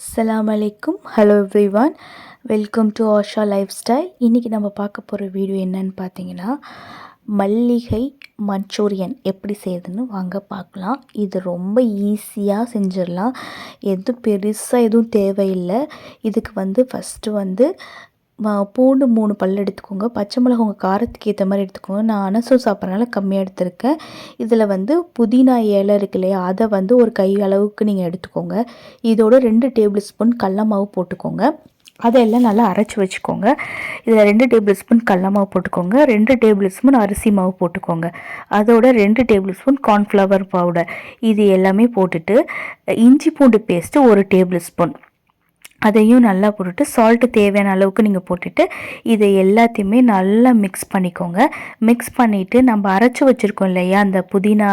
அஸ்லாம் அலைக்கும் hello everyone welcome to Asha lifestyle இன்றைக்கி நம்ம பார்க்க போகிற வீடியோ என்னன்னு பார்த்தீங்கன்னா மல்லிகை மஞ்சூரியன் எப்படி செய்யுதுன்னு வாங்க பார்க்கலாம். இது ரொம்ப ஈஸியாக செஞ்சிடலாம். எதுவும் பெருசாக எதுவும் தேவையில்லை. இதுக்கு வந்து ஃபஸ்ட்டு வந்து பூண்டு மூணு பல் எடுத்துக்கோங்க. பச்சை மிளகா உங்கள் காரத்துக்கு ஏற்ற மாதிரி எடுத்துக்கோங்க. நான் அனசு சாப்பிட்றனால கம்மியாக எடுத்திருக்கேன். இதில் வந்து புதினா இலை இருக்கு இல்லையா? அதை வந்து ஒரு கை அளவுக்கு நீங்கள் எடுத்துக்கோங்க. இதோட ரெண்டு டேபிள் ஸ்பூன் கடல மாவு போட்டுக்கோங்க. அதையெல்லாம் நல்லா அரைச்சி வச்சுக்கோங்க. இதில் ரெண்டு டேபிள் ஸ்பூன் கடல மாவு போட்டுக்கோங்க. ரெண்டு டேபிள் ஸ்பூன் அரிசி மாவு போட்டுக்கோங்க. அதோட ரெண்டு டேபிள் ஸ்பூன் கார்ன்ஃப்ளவர் பவுடர். இது எல்லாமே போட்டுட்டு இஞ்சி பூண்டு பேஸ்ட்டு ஒரு டேபிள் ஸ்பூன். அதையும் நல்லா போட்டுட்டு சால்ட்டு தேவையான அளவுக்கு நீங்கள் போட்டுட்டு இதை எல்லாத்தையுமே நல்லா மிக்ஸ் பண்ணிக்கோங்க. மிக்ஸ் பண்ணிவிட்டு நம்ம அரைச்சி வச்சுருக்கோம் இல்லையா? அந்த புதினா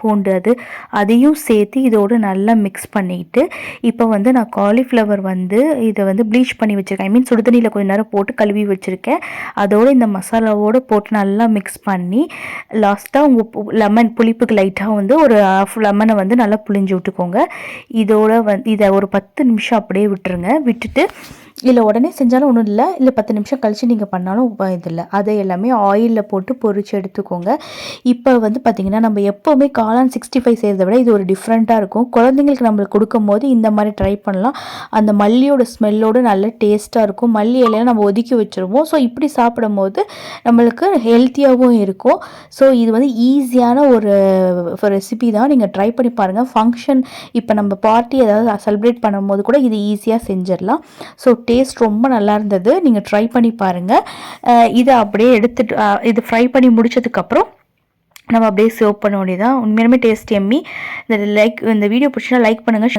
பூண்டு அது அதையும் சேர்த்து இதோடு நல்லா மிக்ஸ் பண்ணிட்டு இப்போ வந்து நான் காலிஃப்ளவர் வந்து இதை வந்து ப்ளீச் பண்ணி வச்சுருக்கேன். ஐ மீன் சுடுதண்ணியில் கொஞ்ச நேரம் போட்டு கழுவி வச்சுருக்கேன். அதோடு இந்த மசாலாவோடு போட்டு நல்லா மிக்ஸ் பண்ணி லாஸ்ட்டாக உங்கள் லெமன் புளிப்புக்கு லைட்டாக வந்து ஒரு ஆஃப் லெமனை வந்து நல்லா புளிஞ்சு விட்டுக்கோங்க. இதோட வந்து இதை ஒரு பத்து நிமிஷம் அப்படியே விட்டுருங்க விட்டுட்டு இல்லை உடனே செஞ்சாலும் ஒன்றும் இல்லை. இல்லை பத்து நிமிஷம் கழித்து நீங்கள் பண்ணாலும் இது இல்லை. அதை எல்லாமே ஆயிலில் போட்டு பொறிச்சு எடுத்துக்கோங்க. இப்போ வந்து பார்த்திங்கன்னா நம்ம எப்போவுமே காளான் சிக்ஸ்டி ஃபைவ் செய்கிறத விட இது ஒரு டிஃப்ரெண்ட்டாக இருக்கும். குழந்தைங்களுக்கு நம்மளுக்கு கொடுக்கும் போது இந்த மாதிரி ட்ரை பண்ணலாம். அந்த மல்லியோட ஸ்மெல்லோடு நல்ல டேஸ்ட்டாக இருக்கும். மல்லி இலையில நம்ம ஒதுக்கி வச்சுருவோம். ஸோ இப்படி சாப்பிடும் போது நம்மளுக்கு ஹெல்த்தியாகவும் இருக்கும். ஸோ இது வந்து ஈஸியான ஒரு ரெசிபி தான். நீங்கள் ட்ரை பண்ணி பாருங்கள் ஃபங்க்ஷன் இப்போ நம்ம பார்ட்டி ஏதாவது செலிப்ரேட் பண்ணும்போது கூட இது ஈஸியாக செஞ்சிடலாம். ஸோ டேஸ்ட் ரொம்ப நல்லா இருந்தது நீங்கள் ட்ரை பண்ணி பாருங்கள் இதை அப்படியே எடுத்துட்டு இது ஃப்ரை பண்ணி முடிச்சதுக்கப்புறம் நம்ம அப்படியே சர்வ் பண்ண வேண்டியதான் உண்மையிலுமே டேஸ்ட் எம்மி. இந்த லைக் இந்த வீடியோ பிடிச்சினா லைக் பண்ணுங்கள்